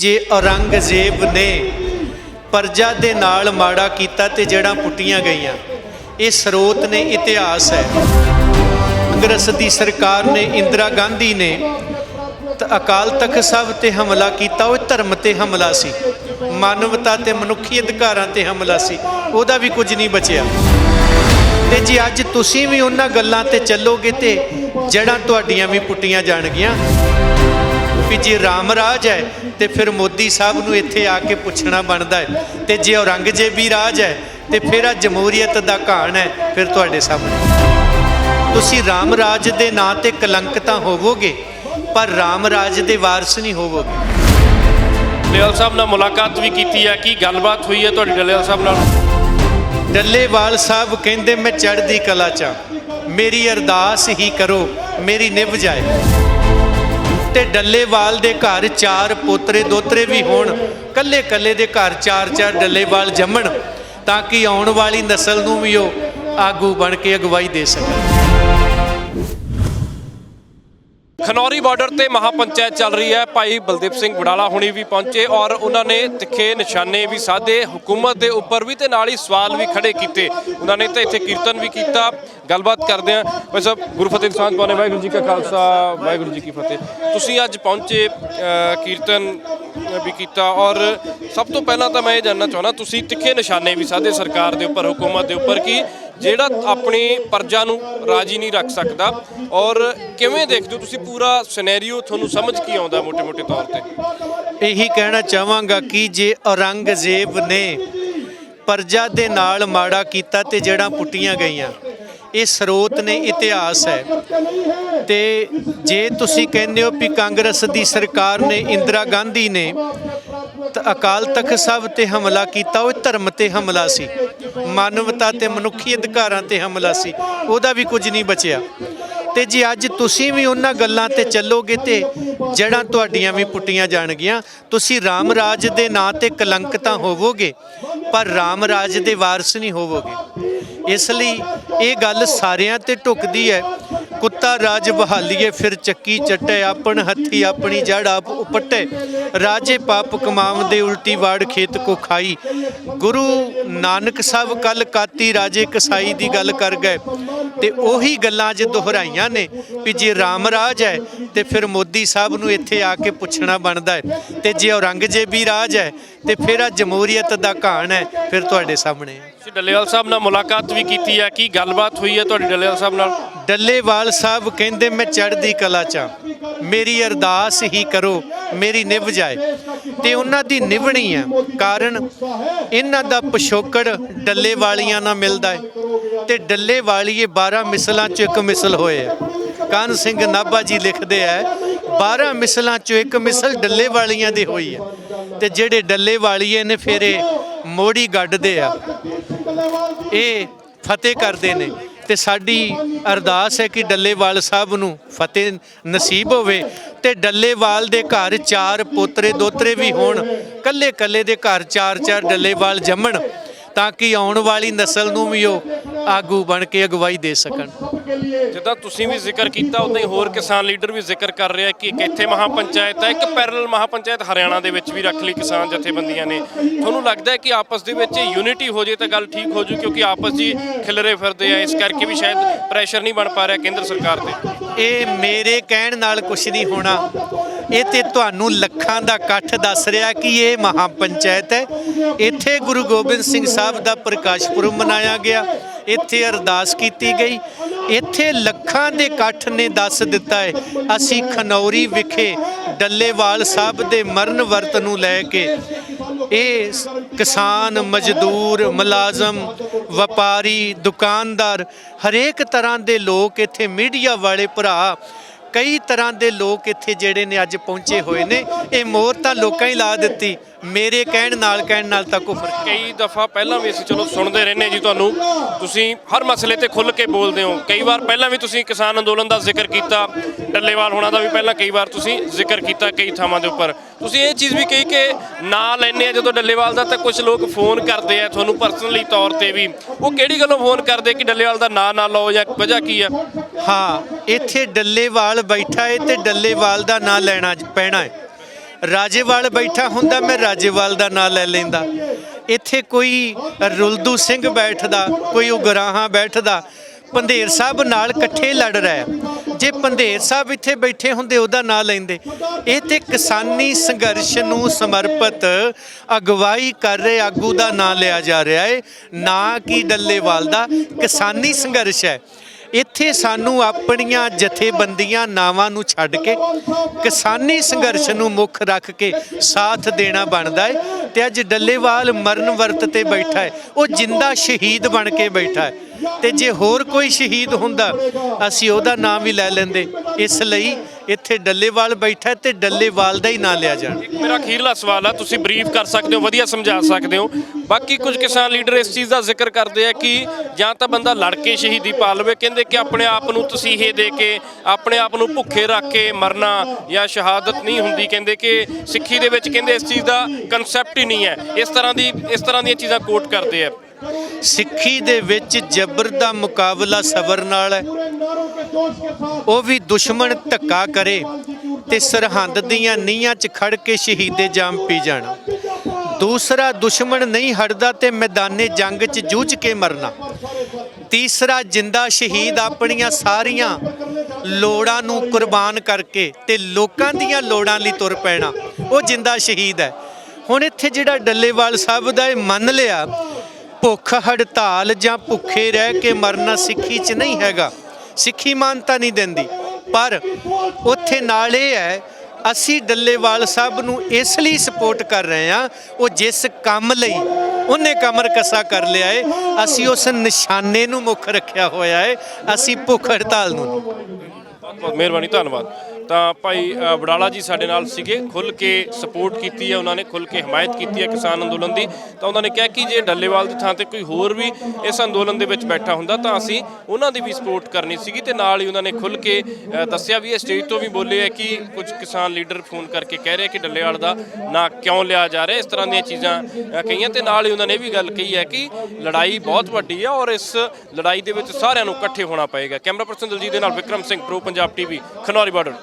ਜੇ ਔਰੰਗਜ਼ੇਬ ਨੇ ਪਰਜਾ ਦੇ ਨਾਲ ਮਾੜਾ ਕੀਤਾ ਤੇ ਜੜਾਂ ਪੁੱਟੀਆਂ ਗਈਆਂ, ਇਹ ਸਰੋਤ ਨੇ ਇਤਿਹਾਸ ਹੈ। ਕਾਂਗਰਸ ਦੀ ਸਰਕਾਰ ਨੇ ਇੰਦਰਾ ਗਾਂਧੀ ਨੇ ਤ- ਅਕਾਲ ਤਖਤ ਸਾਹਿਬ ਤੇ ਹਮਲਾ ਕੀਤਾ, ਉਹ ਧਰਮ ਤੇ ਹਮਲਾ ਸੀ, ਮਾਨਵਤਾ ਤੇ ਮਨੁੱਖੀ ਅਧਿਕਾਰਾਂ ਤੇ ਹਮਲਾ ਸੀ, ਉਹਦਾ ਵੀ ਕੁਝ ਨਹੀਂ ਬਚਿਆ। ਤੇ ਜੇ ਅੱਜ ਤੁਸੀਂ ਵੀ ਉਹਨਾਂ ਗੱਲਾਂ ਤੇ ਚੱਲੋਗੇ ਤੇ ਜੜਾਂ ਤੁਹਾਡੀਆਂ ਵੀ ਪੁੱਟੀਆਂ ਜਾਣਗੀਆਂ। ਜੇ ਰਾਮ ਰਾਜ ਹੈ ਤੇ ਫਿਰ ਮੋਦੀ ਸਾਹਿਬ ਨੂੰ ਇੱਥੇ ਆ ਕੇ ਪੁੱਛਣਾ ਬਣਦਾ ਹੈ। ਤੇ ਜੇ ਔਰੰਗਜ਼ੇਬੀ ਰਾਜ ਹੈ ਤੇ ਫਿਰ ਆ ਜਮਹੂਰੀਅਤ ਦਾ ਕਹਾਣ ਹੈ ਫਿਰ ਤੁਹਾਡੇ ਸਾਹਮਣੇ। ਤੁਸੀਂ ਰਾਮ ਰਾਜ ਦੇ ਨਾਂ ਤੇ ਕਲੰਕ ਤਾਂ ਹੋਵੋਗੇ ਪਰ ਰਾਮ ਰਾਜ ਦੇ ਵਾਰਸ ਨਹੀਂ ਹੋਵੋਗੇ। ਡੱਲੇਵਾਲ ਸਾਹਿਬ ਨਾਲ ਮੁਲਾਕਾਤ ਵੀ ਕੀਤੀ ਹੈ ਕੀ ਗੱਲਬਾਤ ਹੋਈ ਹੈ ਤੁਹਾਡੀ ਡੱਲੇਵਾਲ ਸਾਹਿਬ ਨਾਲ? ਡੱਲੇਵਾਲ ਸਾਹਿਬ ਕਹਿੰਦੇ ਮੈਂ ਚੜ੍ਹਦੀ ਕਲਾ ਚ। ਮੇਰੀ ਅਰਦਾਸ ਹੀ ਕਰੋ ਮੇਰੀ ਨਿਭ ਜਾਏ। ਤੇ ਡੱਲੇਵਾਲ ਦੇ ਘਰ ਚਾਰ ਪੋਤਰੇ ਦੋਤਰੇ ਵੀ ਹੋਣ, ਕੱਲੇ ਕੱਲੇ ਦੇ ਘਰ ਚਾਰ ਚਾਰ ਡੱਲੇਵਾਲ ਜੰਮਣ, ਤਾਂ ਕਿ ਆਉਣ ਵਾਲੀ ਨਸਲ ਨੂੰ ਵੀ ਉਹ ਆਗੂ ਬਣ ਕੇ ਅਗਵਾਈ ਦੇ ਸਕਣ। ਖਨੌਰੀ ਬਾਰਡਰ ਤੇ ਮਹਾਪੰਚਾਇਤ ਚੱਲ ਰਹੀ ਹੈ। ਭਾਈ ਬਲਦੀਪ ਸਿੰਘ ਵਡਾਲਾ ਹੁਣੀ ਵੀ ਪਹੁੰਚੇ ਔਰ ਉਹਨਾਂ ਨੇ ਤਿੱਖੇ ਨਿਸ਼ਾਨੇ ਵੀ ਸਾਧੇ, ਹਕੂਮਤ ਦੇ ਉੱਪਰ ਵੀ ਤੇ ਨਾਲ ਹੀ ਸਵਾਲ ਵੀ ਖੜੇ ਕੀਤੇ। ਉਹਨਾਂ ਨੇ ਤਾਂ ਇੱਥੇ ਕੀਰਤਨ ਵੀ ਕੀਤਾ। ਗੱਲਬਾਤ ਕਰਦੇ ਆ ਭਾਈ ਸਾਹਿਬ, ਗੁਰੂ ਫਤਿਹ ਦੀ ਵਾਹਿਗੁਰੂ ਜੀ ਕਾ ਖਾਲਸਾ, ਵਾਹਿਗੁਰੂ ਜੀ ਕੀ ਫਤਿਹ। ਤੁਸੀਂ ਅੱਜ ਪਹੁੰਚੇ ਕੀਰਤਨ ਵੀ ਕੀਤਾ। ਔਰ ਸਭ ਤੋਂ ਪਹਿਲਾਂ ਤਾਂ ਮੈਂ ਇਹ ਜਾਨਣਾ ਚਾਹੁੰਦਾ, ਤੁਸੀਂ ਤਿੱਖੇ ਨਿਸ਼ਾਨੇ ਵੀ ਸਾਧੇ ਸਰਕਾਰ ਦੇ ਉੱਪਰ, ਹਕੂਮਤ ਦੇ ਉੱਪਰ ਕਿ ਜਿਹੜਾ ਆਪਣੀ ਪਰਜਾ ਨੂੰ ਰਾਜੀ ਨਹੀਂ ਰੱਖ ਸਕਦਾ। ਔਰ ਕਿਵੇਂ ਦੇਖਦੇ ਹੋ ਤੁਸੀਂ ਪੂਰਾ ਸਿਨੈਰੀਓ ਤੁਹਾਨੂੰ ਸਮਝ ਕੀ ਆਉਂਦਾ ਮੋਟੇ ਮੋਟੇ ਤੌਰ ਤੇ? ਇਹੀ ਕਹਿਣਾ ਚਾਹਾਂਗਾ ਕਿ ਜੇ ਔਰੰਗਜ਼ੇਬ ਨੇ ਪਰਜਾ ਦੇ ਨਾਲ ਮਾੜਾ ਕੀਤਾ ਤੇ ਜਿਹੜਾ ਪੁੱਟੀਆਂ ਗਈਆਂ, ਇਹ ਸਰੋਤ ਨੇ, ਇਤਿਹਾਸ ਹੈ। ਤੇ ਜੇ ਤੁਸੀਂ ਕਹਿੰਦੇ ਹੋ ਵੀ ਕਾਂਗਰਸ ਦੀ ਸਰਕਾਰ ਨੇ ਇੰਦਰਾ ਗਾਂਧੀ ਨੇ ਤ- ਅਕਾਲ ਤਖਤ ਸਾਹਿਬ ਤੇ ਹਮਲਾ ਕੀਤਾ, ਉਹ ਧਰਮ ਤੇ ਹਮਲਾ ਸੀ, ਮਾਨਵਤਾ ਤੇ ਮਨੁੱਖੀ ਅਧਿਕਾਰਾਂ ਤੇ ਹਮਲਾ ਸੀ, ਉਹਦਾ ਵੀ ਕੁਝ ਨਹੀਂ ਬਚਿਆ। ਤੇ ਜੇ ਅੱਜ ਤੁਸੀਂ ਵੀ ਉਹਨਾਂ ਗੱਲਾਂ ਤੇ ਚੱਲੋਗੇ ਤੇ ਜੜਾਂ ਤੁਹਾਡੀਆਂ ਵੀ ਪੁੱਟੀਆਂ ਜਾਣਗੀਆਂ। ਤੁਸੀਂ ਰਾਮ ਰਾਜ ਦੇ ਨਾਂ ਤੇ ਕਲੰਕ ਤਾਂ ਹੋਵੋਗੇ, ਪਰ ਰਾਮ ਰਾਜ ਦੇ ਵਾਰਸ ਨਹੀਂ ਹੋਵੋਗੇ। ਇਸ ਲਈ ਇਹ ਗੱਲ ਸਾਰਿਆਂ ਤੇ ਢੁਕਦੀ ਹੈ ਕੁੱਤਾ ਰਾਜ ਬਹਾਲੀਏ, ਫਿਰ ਚੱਕੀ ਚੱਟੇ, ਆਪਣ ਹੱਥੀ ਆਪਣੀ ਜੜ ਆਪ ਉਪਟੇ। ਰਾਜੇ ਪਾਪ ਕਮਾਮ ਦੇ ਉਲਟੀ ਵਾੜ ਖੇਤ ਕੋ ਖਾਈ। ਗੁਰੂ ਨਾਨਕ ਸਾਹਿਬ ਕੱਲ ਕਾਤੀ, ਰਾਜੇ ਕਸਾਈ ਦੀ ਗੱਲ ਕਰ ਗਏ। ਤੇ ਉਹੀ ਗੱਲਾਂ ਅੱਜ ਦੁਹਰਾਈਆਂ ਨੇ ਵੀ ਜੇ ਰਾਮ ਰਾਜ ਹੈ ਤੇ ਫਿਰ ਮੋਦੀ ਸਾਹਿਬ ਨੂੰ ਇੱਥੇ ਆ ਕੇ ਪੁੱਛਣਾ ਬਣਦਾ ਹੈ ਤੇ ਜੇ ਔਰੰਗਜ਼ੇਬੀ ਰਾਜ ਹੈ ਤੇ ਫਿਰ ਆ ਜਮਹੂਰੀਅਤ ਦਾ ਕਹਾਣ ਹੈ ਫਿਰ ਤੁਹਾਡੇ ਸਾਹਮਣੇ ਹੈ ਤੁਸੀਂ ਡੱਲੇਵਾਲ ਸਾਹਿਬ ਨਾਲ ਮੁਲਾਕਾਤ ਵੀ ਕੀਤੀ ਹੈ ਕੀ ਗੱਲਬਾਤ ਹੋਈ ਹੈ ਤੁਹਾਡੀ ਡੱਲੇਵਾਲ ਸਾਹਿਬ ਨਾਲ ਡੱਲੇਵਾਲ ਸਾਹਿਬ ਕਹਿੰਦੇ ਮੈਂ ਚੜ੍ਹਦੀ ਕਲਾ ਚ। ਮੇਰੀ ਅਰਦਾਸ ਹੀ ਕਰੋ ਮੇਰੀ ਨਿਭ ਜਾਏ। ਤੇ ਉਹਨਾਂ ਦੀ ਨਿਭਣੀ ਹੈ। ਕਾਰਨ ਇਹਨਾਂ ਦਾ ਪਿਛੋਕੜ ਡੱਲੇ ਵਾਲੀਆਂ ਨਾਲ ਮਿਲਦਾ ਹੈ। ਤੇ ਡੱਲੇ ਵਾਲੀਏ 12 ਮਿਸਲਾਂ ਚ ਇੱਕ ਮਿਸਲ ਹੋਏ ਹੈ। ਕਾਨ ਸਿੰਘ ਨਾਭਾ ਜੀ ਲਿਖਦੇ ਆ 12 ਮਿਸਲਾਂ ਚੋਂ ਇੱਕ ਮਿਸਲ ਡੱਲੇ ਵਾਲੀਆਂ ਦੀ ਹੋਈ ਹੈ। ਤੇ ਜਿਹੜੇ ਡੱਲੇ ਵਾਲੀਏ ਨੇ ਫਿਰ ਇਹ ਮੋੜੀ ਗੱਡਦੇ ਆ। ਇਹ ਫਤਿਹ ਕਰਦੇ ਨੇ। ਤੇ ਸਾਡੀ ਅਰਦਾਸ ਹੈ ਕਿ ਡੱਲੇਵਾਲ ਸਾਹਿਬ ਨੂੰ ਫਤਿਹ ਨਸੀਬ ਹੋਵੇ। ਤੇ ਡੱਲੇਵਾਲ ਦੇ ਘਰ ਚਾਰ ਪੋਤਰੇ ਦੋਤਰੇ ਵੀ ਹੋਣ ਕੱਲੇ ਕੱਲੇ ਦੇ ਘਰ ਚਾਰ ਚਾਰ ਡੱਲੇਵਾਲ ਜੰਮਣ, ਤਾਂ ਕਿ ਆਉਣ ਵਾਲੀ ਨਸਲ ਨੂੰ ਵੀ ਉਹ ਆਗੂ ਬਣ ਕੇ ਅਗਵਾਈ ਦੇ ਸਕਣ। ਜਿੱਦਾਂ ਤੁਸੀਂ ਵੀ ਜ਼ਿਕਰ ਕੀਤਾ ਉਦਾਂ ਹੀ ਹੋਰ ਕਿਸਾਨ ਲੀਡਰ ਵੀ ਜ਼ਿਕਰ ਕਰ ਰਿਹਾ ਕਿ ਇੱਕ ਇੱਥੇ ਮਹਾਪੰਚਾਇਤ ਹੈ ਇੱਕ ਪੈਰਲਲ ਮਹਾਪੰਚਾਇਤ ਹਰਿਆਣਾ ਦੇ ਵਿੱਚ ਵੀ ਰੱਖ ਲਈ ਕਿਸਾਨ ਜਥੇਬੰਦੀਆਂ ਨੇ। ਤੁਹਾਨੂੰ ਲੱਗਦਾ ਹੈ ਕਿ ਆਪਸ ਦੇ ਵਿੱਚ ਯੂਨਿਟੀ ਹੋ ਜੇ ਤਾਂ ਗੱਲ ਠੀਕ ਹੋ ਜੂ ਕਿਉਂਕਿ ਆਪਸ ਜੀ ਖਿਲਰੇ ਫਿਰਦੇ ਆ ਇਸ ਕਰਕੇ ਵੀ ਸ਼ਾਇਦ ਪ੍ਰੈਸ਼ਰ ਨਹੀਂ ਬਣ ਪਾ ਰਿਹਾ ਕੇਂਦਰ ਸਰਕਾਰ ਤੇ। ਇਹ ਮੇਰੇ ਕਹਿਣ ਨਾਲ ਕੁਝ ਨਹੀਂ ਹੋਣਾ। ਇਹ ਤੇ ਤੁਹਾਨੂੰ ਲੱਖਾਂ ਦਾ ਇਕੱਠ ਦੱਸ ਰਿਹਾ ਕਿ ਇਹ ਮਹਾਪੰਚਾਇਤ ਹੈ। ਇੱਥੇ ਗੁਰੂ ਗੋਬਿੰਦ ਸਿੰਘ ਸਾਹਿਬ ਦਾ ਪ੍ਰਕਾਸ਼ ਪੁਰਬ ਮਨਾਇਆ ਗਿਆ। ਇੱਥੇ ਅਰਦਾਸ ਕੀਤੀ ਗਈ। ਇੱਥੇ ਲੱਖਾਂ ਦੇ ਇਕੱਠ ਨੇ ਦੱਸ ਦਿੱਤਾ ਹੈ। ਅਸੀਂ ਖਨੌਰੀ ਵਿਖੇ ਡੱਲੇਵਾਲ ਸਾਹਿਬ ਦੇ ਮਰਨ ਵਰਤ ਨੂੰ ਲੈ ਕੇ ਇਹ ਕਿਸਾਨ, ਮਜ਼ਦੂਰ, ਮੁਲਾਜ਼ਮ, ਵਪਾਰੀ, ਦੁਕਾਨਦਾਰ ਹਰੇਕ ਤਰ੍ਹਾਂ ਦੇ ਲੋਕ ਇੱਥੇ ਮੀਡੀਆ ਵਾਲੇ ਭਰਾ ਕਈ ਤਰ੍ਹਾਂ ਦੇ ਲੋਕ ਇੱਥੇ ਜਿਹੜੇ ਨੇ ਅੱਜ ਪਹੁੰਚੇ ਹੋਏ ਨੇ। ਇਹ ਮੋਹਰ ਤਾਂ ਲੋਕਾਂ ਹੀ ਲਾ ਦਿੱਤੀ। ਮੇਰੇ ਕਹਿਣ ਨਾਲ ਕਹਿਣ ਨਾਲ ਤਾਂ ਕੋਈ ਫ਼ਰਕ ਕਈ ਦਫਾ ਪਹਿਲਾਂ ਵੀ ਅਸੀਂ ਚਲੋ ਸੁਣਦੇ ਰਹਿੰਦੇ ਜੀ ਤੁਹਾਨੂੰ। ਤੁਸੀਂ ਹਰ ਮਸਲੇ ਤੇ ਖੁੱਲ ਕੇ ਬੋਲਦੇ ਹੋ। ਕਈ ਵਾਰ ਪਹਿਲਾਂ ਵੀ ਤੁਸੀਂ ਕਿਸਾਨ ਅੰਦੋਲਨ ਦਾ ਜ਼ਿਕਰ ਕੀਤਾ। ਡੱਲੇਵਾਲ ਹੋਣਾ ਦਾ ਵੀ ਪਹਿਲਾਂ ਕਈ ਵਾਰ ਤੁਸੀਂ ਜ਼ਿਕਰ ਕੀਤਾ ਕਈ ਥਾਵਾਂ ਦੇ ਉੱਪਰ। ਤੁਸੀਂ ਇਹ ਚੀਜ਼ ਵੀ ਕਹੀ ਕਿ ਨਾਂ ਲੈਣੇ ਆ ਜਦੋਂ ਡੱਲੇਵਾਲ ਦਾ ਤਾਂ ਕੁਝ ਲੋਕ ਫੋਨ ਕਰਦੇ ਆ ਤੁਹਾਨੂੰ ਪਰਸਨਲੀ ਤੌਰ ਤੇ ਵੀ। ਉਹ ਕਿਹੜੀ ਗੱਲੋਂ ਫੋਨ ਕਰਦੇ ਕਿ ਡੱਲੇਵਾਲ ਦਾ ਨਾਂ ਨਾ ਲਓ ਜਾਂ ਵਜ੍ਹਾ ਕੀ ਆ? ਹਾਂ, ਇੱਥੇ ਡੱਲੇਵਾਲ ਬੈਠਾ ਹੈ ਤੇ ਡੱਲੇਵਾਲ ਦਾ ਨਾਂ ਲੈਣਾ ਪੈਣਾ ਹੈ ਰਾਜੇਵਾਲ ਬੈਠਾ ਹੁੰਦਾ, ਮੈਂ ਰਾਜੇਵਾਲ ਦਾ ਨਾਂ ਲੈ ਲੈਂਦਾ। ਇੱਥੇ ਕੋਈ ਰੁਲਦੂ ਸਿੰਘ ਬੈਠਦਾ, ਕੋਈ ਉਗਰਾਹਾਂ ਬੈਠਦਾ, ਪੰਧੇਰ ਸਾਹਿਬ ਨਾਲ ਇਕੱਠੇ ਲੜ ਰਿਹਾ। ਜੇ ਪੰਧੇਰ ਸਾਹਿਬ ਇੱਥੇ ਬੈਠੇ ਹੁੰਦੇ, ਉਹਦਾ ਨਾਂ ਲੈਂਦੇ। ਇਹ ਤੇ ਕਿਸਾਨੀ ਸੰਘਰਸ਼ ਨੂੰ ਸਮਰਪਿਤ ਅਗਵਾਈ ਕਰ ਰਹੇ, ਆਗੂ ਦਾ ਨਾਂ ਲਿਆ ਜਾ ਰਿਹਾ ਹੈ ਨਾ ਕਿ ਡੱਲੇਵਾਲ ਦਾ? ਕਿਸਾਨੀ ਸੰਘਰਸ਼ ਹੈ। ਇੱਥੇ ਸਾਨੂੰ ਆਪਣੀਆਂ ਜਥੇਬੰਦੀਆਂ ਨਾਵਾਂ ਨੂੰ ਛੱਡ ਕੇ, ਕਿਸਾਨੀ ਸੰਘਰਸ਼ ਨੂੰ ਮੁੱਖ ਰੱਖ ਕੇ ਸਾਥ ਦੇਣਾ ਬਣਦਾ ਹੈ ਤੇ ਅੱਜ ਡੱਲੇਵਾਲ ਮਰਨ ਵਰਤ ਤੇ ਬੈਠਾ ਹੈ ਉਹ ਜਿੰਦਾ ਸ਼ਹੀਦ ਬਣ ਕੇ ਬੈਠਾ ਹੈ ਤੇ ਜੇ ਹੋਰ ਕੋਈ ਸ਼ਹੀਦ ਹੁੰਦਾ, ਅਸੀਂ ਉਹਦਾ ਨਾਮ ਵੀ ਲੈ ਲੈਂਦੇ। ਇਸ ਲਈ ਇੱਥੇ ਡੱਲੇਵਾਲ ਬੈਠਾ ਹੈ ਤੇ ਡੱਲੇਵਾਲ ਦਾ ਹੀ ਨਾਂ ਲਿਆ ਜਾਣਾ ਮੇਰਾ ਅਖੀਰਲਾ ਸਵਾਲ ਆ, ਤੁਸੀਂ ਬਰੀਫ ਕਰ ਸਕਦੇ ਹੋ, ਵਧੀਆ ਸਮਝਾ ਸਕਦੇ ਹੋ। ਬਾਕੀ ਕੁਝ ਕਿਸਾਨ ਲੀਡਰ ਇਸ ਚੀਜ਼ ਦਾ ਜ਼ਿਕਰ ਕਰਦੇ ਆ ਕਿ ਜਾਂ ਤਾਂ ਬੰਦਾ ਲੜ ਕੇ ਸ਼ਹੀਦੀ ਪਾ ਲਵੇ, ਕਹਿੰਦੇ ਕਿ ਆਪਣੇ ਆਪ ਨੂੰ ਤਸੀਹੇ ਦੇ ਕੇ, ਆਪਣੇ ਆਪ ਨੂੰ ਭੁੱਖੇ ਰੱਖ ਕੇ ਮਰਨਾ ਜਾਂ ਸ਼ਹਾਦਤ ਨਹੀਂ ਹੁੰਦੀ, ਕਹਿੰਦੇ ਕਿ ਸਿੱਖੀ ਦੇ ਵਿੱਚ, ਕਹਿੰਦੇ ਇਸ ਚੀਜ਼ ਦਾ ਕਨਸੈਪਟ ਹੀ ਨਹੀਂ ਹੈ। ਇਸ ਤਰ੍ਹਾਂ ਦੀ, ਇਸ ਤਰ੍ਹਾਂ ਦੀਆਂ ਚੀਜ਼ਾਂ ਕੋਟ ਕਰਦੇ ਆ। ਸਿੱਖੀ ਦੇ ਵਿੱਚ ਜ਼ਬਰ ਦਾ ਮੁਕਾਬਲਾ ਸਬਰ ਨਾਲ ਹੈ। ਉਹ ਵੀ ਦੁਸ਼ਮਣ ਧੱਕਾ ਕਰੇ ਤੇ ਸਰਹੰਦ ਦੀਆਂ ਨੀਹਾਂ 'ਚ ਖੜ ਕੇ ਸ਼ਹੀਦੇ ਜਾਮ ਪੀ ਜਾਣਾ। ਦੂਸਰਾ ਦੁਸ਼ਮਣ ਨਹੀਂ ਹਟਦਾ ਤੇ ਮੈਦਾਨੇ ਜੰਗ 'ਚ ਜੂਝ ਕੇ ਮਰਨਾ। ਤੀਸਰਾ ਜਿੰਦਾ ਸ਼ਹੀਦ ਆਪਣੀਆਂ ਸਾਰੀਆਂ ਲੋੜਾਂ ਨੂੰ ਕੁਰਬਾਨ ਕਰਕੇ ਤੇ ਲੋਕਾਂ ਦੀਆਂ ਲੋੜਾਂ ਲਈ ਤੁਰ ਪੈਣਾ। ਉਹ ਜਿੰਦਾ ਸ਼ਹੀਦ ਹੈ। ਹੁਣ ਇੱਥੇ ਜਿਹੜਾ ਡੱਲੇਵਾਲ ਸਾਹਿਬ ਦਾ ਇਹ ਮੰਨ ਲਿਆ ਭੁੱਖ ਹੜਤਾਲ ਜਾਂ ਭੁੱਖੇ ਰਹਿ ਕੇ ਮਰਨਾ ਸਿੱਖੀ 'ਚ ਨਹੀਂ ਹੈਗਾ। ਸਿੱਖੀ ਮਾਨਤਾ ਨਹੀਂ ਦਿੰਦੀ। ਪਰ ਉੱਥੇ ਨਾਲ ਇਹ ਹੈ, ਅਸੀਂ ਡੱਲੇਵਾਲ ਸਾਹਿਬ ਨੂੰ ਇਸ ਲਈ ਸਪੋਰਟ ਕਰ ਰਹੇ ਹਾਂ, ਉਹ ਜਿਸ ਕੰਮ ਲਈ ਉਹਨੇ ਕਮਰ ਕਸਾ ਕਰ ਲਿਆ ਏ, ਅਸੀਂ ਉਸ ਨਿਸ਼ਾਨੇ ਨੂੰ ਮੁੱਖ ਰੱਖਿਆ ਹੋਇਆ ਏ, ਅਸੀਂ ਭੁੱਖ ਹੜਤਾਲ ਨੂੰ। ਬਹੁਤ ਬਹੁਤ ਮਿਹਰਬਾਨੀ, ਧੰਨਵਾਦ। ਤਾਂ ਭਾਈ ਬੜਾਲਾ ਜੀ ਸਾਡੇ ਨਾਲ ਸੀਗੇ ਖੁੱਲ ਕੇ ਸਪੋਰਟ ਕੀਤੀ ਹੈ, ਉਹਨਾਂ ਨੇ ਖੁੱਲ ਕੇ ਹਮਾਇਤ ਕੀਤੀ ਹੈ ਕਿਸਾਨ ਅੰਦੋਲਨ ਦੀ। ਤਾਂ ਉਹਨਾਂ ਨੇ ਕਿਹਾ ਕਿ ਜੇ ਡੱਲੇਵਾਲ ਦੀ ਥਾਂ ਤੇ ਕੋਈ ਹੋਰ ਵੀ ਇਸ ਅੰਦੋਲਨ ਦੇ ਵਿੱਚ ਬੈਠਾ ਹੁੰਦਾ, ਤਾਂ ਅਸੀਂ ਉਹਨਾਂ ਦੀ ਵੀ ਸਪੋਰਟ ਕਰਨੀ ਸੀਗੀ ਤੇ ਨਾਲ ਹੀ ਉਹਨਾਂ ਨੇ ਖੁੱਲ ਕੇ ਦੱਸਿਆ ਵੀ ਇਹ ਸਟੇਜ ਤੋਂ ਵੀ ਬੋਲੇ ਹੈ ਕਿ ਕੁਝ ਕਿਸਾਨ ਲੀਡਰ ਫੋਨ ਕਰਕੇ ਕਹਿ ਰਹੇ ਕਿ ਡੱਲੇਵਾਲ ਦਾ ਨਾਂ ਕਿਉਂ ਲਿਆ ਜਾ ਰਿਹਾ, ਇਸ ਤਰ੍ਹਾਂ ਦੀਆਂ ਚੀਜ਼ਾਂ ਕਹੀਆਂ ਤੇ ਨਾਲ ਹੀ ਉਹਨਾਂ ਨੇ ਇਹ ਵੀ ਗੱਲ ਕਹੀ ਹੈ ਕਿ ਲੜਾਈ ਬਹੁਤ ਵੱਡੀ ਹੈ ਔਰ ਇਸ ਲੜਾਈ ਦੇ ਵਿੱਚ ਸਾਰਿਆਂ ਨੂੰ ਇਕੱਠੇ ਹੋਣਾ ਪਏਗਾ। ਕੈਮਰਾ ਪਰਸਨ ਦਲਜੀਤ ਦੇ ਨਾਲ Vikram Singh, pro Punjab TV, Khanauri border.